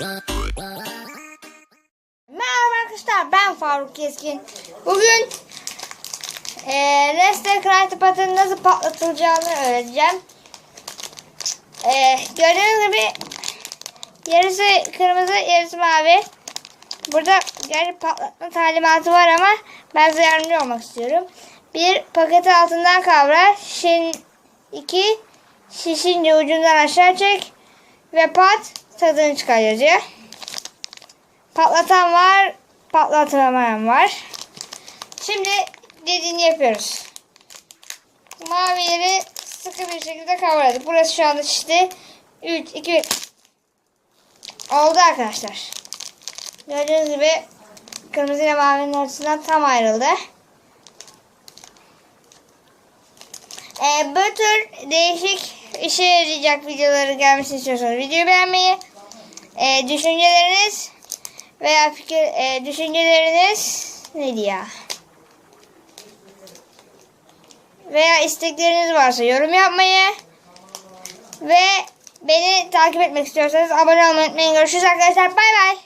Merhaba arkadaşlar ben Faruk Keskin. Bugün eee Nestle Craft Pat'ın nasıl patlatılacağını öğreteceğim. Eee gördüğünüz gibi yarısı kırmızı yarısı mavi. Burada gerçi patlatma talimatı var ama ben size yardımcı olmak istiyorum. Bir paketi altından kavra. Şin, iki şişince ucundan aşağı çek. Ve pat tadını çıkar yazıyor. Patlatan var, patlatamayan var. Şimdi dediğini yapıyoruz. Mavileri sıkı bir şekilde kavradık. Burası şu anda şişti. 3, 2, oldu arkadaşlar. Gördüğünüz gibi kırmızı ile mavinin arasından tam ayrıldı. Ee, bu tür değişik işe yarayacak videoları gelmesini istiyorsanız videoyu beğenmeyi, e, düşünceleriniz veya fikir e, düşünceleriniz neydi ya? Veya istekleriniz varsa yorum yapmayı ve beni takip etmek istiyorsanız abone olmayı unutmayın. Görüşürüz arkadaşlar. Bay bay.